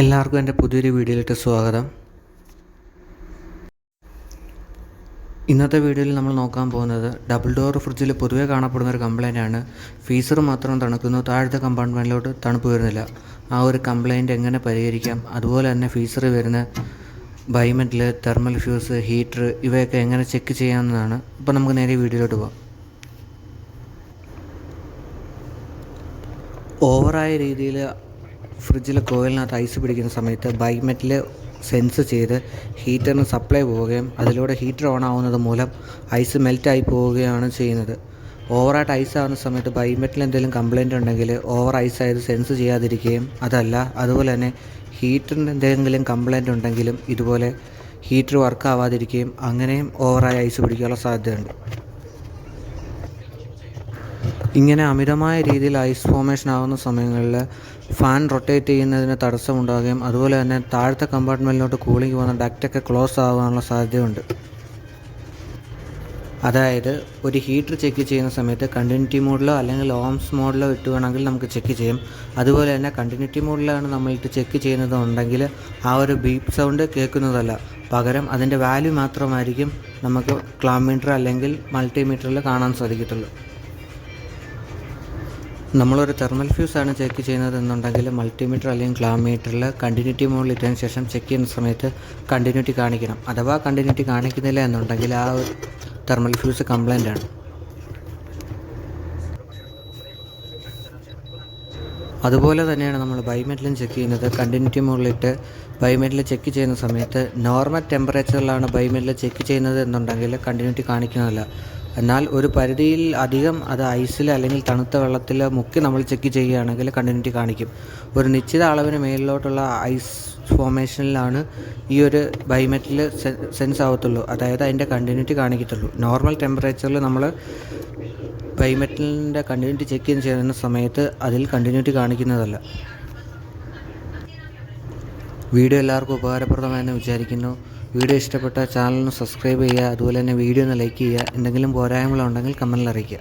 എല്ലാവർക്കും എന്റെ പുതിയൊരു വീഡിയോയിലേക്ക് സ്വാഗതം. ഇന്നത്തെ വീഡിയോയിൽ നമ്മൾ നോക്കാൻ പോകുന്നത് ഡബിൾ ഡോർ ഫ്രിഡ്ജിൽ പൊതുവേ കാണപ്പെടുന്ന ഒരു കംപ്ലൈന്റ് ആണ്. ഫീസർ മാത്രം തണുക്കുന്നു താഴത്തെ കമ്പാർട്ട്മെന്റിലോട്ട് തണുപ്പ് വരുന്നില്ല. ആ ഒരു കംപ്ലൈന്റ് എങ്ങനെ പരിഹരിക്കാം? അതുപോലെ തന്നെ ഫീസർ വരുന്ന ബൈമെറ്റിൽ തെർമൽ ഫ്യൂസ് ഹീറ്റർ ഇവയൊക്കെ എങ്ങനെ ചെക്ക് ചെയ്യാമെന്നതാണ് അപ്പോൾ നമുക്ക് നേരെ വീഡിയോയിലോട്ട് പോകാം ഓവറായ രീതിയിൽ ഫ്രിഡ്ജിലെ കോയിലിനകത്ത് ഐസ് പിടിക്കുന്ന സമയത്ത് ബൈമെറ്റിൽ സെൻസ് ചെയ്ത് ഹീറ്ററിന് സപ്ലൈ പോവുകയും അതിലൂടെ ഹീറ്റർ ഓൺ ആവുന്നത് മൂലം ഐസ് മെൽറ്റായി പോവുകയാണ് ചെയ്യുന്നത്. ഓവറായിട്ട് ഐസ് ആവുന്ന സമയത്ത് ബൈമെറ്റിൽ എന്തെങ്കിലും കംപ്ലൈന്റ് ഉണ്ടെങ്കിൽ ഓവർ ഐസ് ആയത് സെൻസ് ചെയ്യാതിരിക്കുകയും അതല്ല അതുപോലെ തന്നെ ഹീറ്ററിന് എന്തെങ്കിലും കംപ്ലൈന്റ് ഉണ്ടെങ്കിലും ഇതുപോലെ ഹീറ്റർ വർക്ക് ആവാതിരിക്കുകയും അങ്ങനെയും ഓവറായി ഐസ് പിടിക്കാനുള്ള സാധ്യതയുണ്ട്. ഇങ്ങനെ അമിതമായ രീതിയിൽ ഐസ് ഫോമേഷൻ ആകുന്ന സമയങ്ങളിൽ ഫാൻ റൊട്ടേറ്റ് ചെയ്യുന്നതിന് തടസ്സമുണ്ടാകുകയും അതുപോലെ തന്നെ താഴത്തെ കമ്പാർട്ട്മെന്റിലോട്ട് കൂളിംഗ് പോകുന്ന ഡക്റ്റൊക്കെ ക്ലോസ് ആകാനുള്ള സാധ്യതയുണ്ട്. അതായത് ഒരു ഹീറ്റർ ചെക്ക് ചെയ്യുന്ന സമയത്ത് കണ്ടിന്യൂറ്റി മോഡിലോ അല്ലെങ്കിൽ ഓംസ് മോഡിലോ ഇട്ട് വേണമെങ്കിൽ നമുക്ക് ചെക്ക് ചെയ്യാം. അതുപോലെ തന്നെ കണ്ടിന്യൂറ്റി മോഡിലാണ് നമ്മളിട്ട് ചെക്ക് ചെയ്യുന്നത് ഉണ്ടെങ്കിൽ ആ ഒരു ബീപ്പ് സൗണ്ട് കേൾക്കുന്നതല്ല. പകരം അതിന്റെ വാല്യൂ മാത്രമായിരിക്കും നമുക്ക് ക്ലാമീറ്റർ അല്ലെങ്കിൽ മൾട്ടിമീറ്ററിൽ കാണാൻ സാധിക്കത്തുള്ളൂ. നമ്മളൊരു തെർമൽ ഫ്യൂസ് ആണ് ചെക്ക് ചെയ്യുന്നത് എന്നുണ്ടെങ്കിൽ മൾട്ടിമീറ്റർ അല്ലെങ്കിൽ ക്ലാമീറ്ററിൽ കണ്ടിന്യൂറ്റി മോഡിൽ ഇട്ടതിന് ശേഷം ചെക്ക് ചെയ്യുന്ന സമയത്ത് കണ്ടിന്യൂറ്റി കാണിക്കണം. അഥവാ കണ്ടിന്യൂറ്റി കാണിക്കുന്നില്ല എന്നുണ്ടെങ്കിൽ ആ തെർമൽ ഫ്യൂസ് കംപ്ലൈന്റ് ആണ്. അതുപോലെ തന്നെയാണ് നമ്മൾ ബൈമെറ്റിലും ചെക്ക് ചെയ്യുന്നത്. കണ്ടിന്യൂറ്റി മുകളിലിട്ട് ബൈമെറ്റൽ ചെക്ക് ചെയ്യുന്ന സമയത്ത് നോർമൽ ടെമ്പറേച്ചറിലാണ് ബൈമെറ്റൽ ചെക്ക് ചെയ്യുന്നത് എന്നുണ്ടെങ്കിൽ കണ്ടിന്യൂറ്റി കാണിക്കുന്നതല്ല. എന്നാൽ ഒരു പരിധിയിൽ അധികം അത് ഐസിൽ അല്ലെങ്കിൽ തണുത്ത വെള്ളത്തിൽ മുക്കി നമ്മൾ ചെക്ക് ചെയ്യുകയാണെങ്കിൽ കണ്ടിന്യൂറ്റി കാണിക്കും. ഒരു നിശ്ചിത അളവിന് മേലിലോട്ടുള്ള ഐസ് ഫോമേഷനിലാണ് ഈ ഒരു ബൈമെറ്റിൽ സെൻസ് ആവത്തുള്ളൂ. അതായത് അതിന്റെ കണ്ടിന്യൂറ്റി കാണിക്കത്തുള്ളൂ. നോർമൽ ടെമ്പറേച്ചറിൽ നമ്മൾ ബൈമെറ്റലിന്റെ കണ്ടിന്യൂറ്റി ചെക്ക് ചെയ്യുന്ന സമയത്ത് അതിൽ കണ്ടിന്യൂറ്റി കാണിക്കുന്നതല്ല. വീഡിയോ എല്ലാവർക്കും ഉപകാരപ്രദമായെന്ന് വിചാരിക്കുന്നു. വീഡിയോ ഇഷ്ടപ്പെട്ട ചാനലിന് സബ്സ്ക്രൈബ് ചെയ്യുക അതുപോലെ തന്നെ വീഡിയോ ഒന്ന് ലൈക്ക് ചെയ്യുക. എന്തെങ്കിലും പോരായ്മകളുണ്ടെങ്കിൽ കമന്റിൽ അറിയിക്കുക.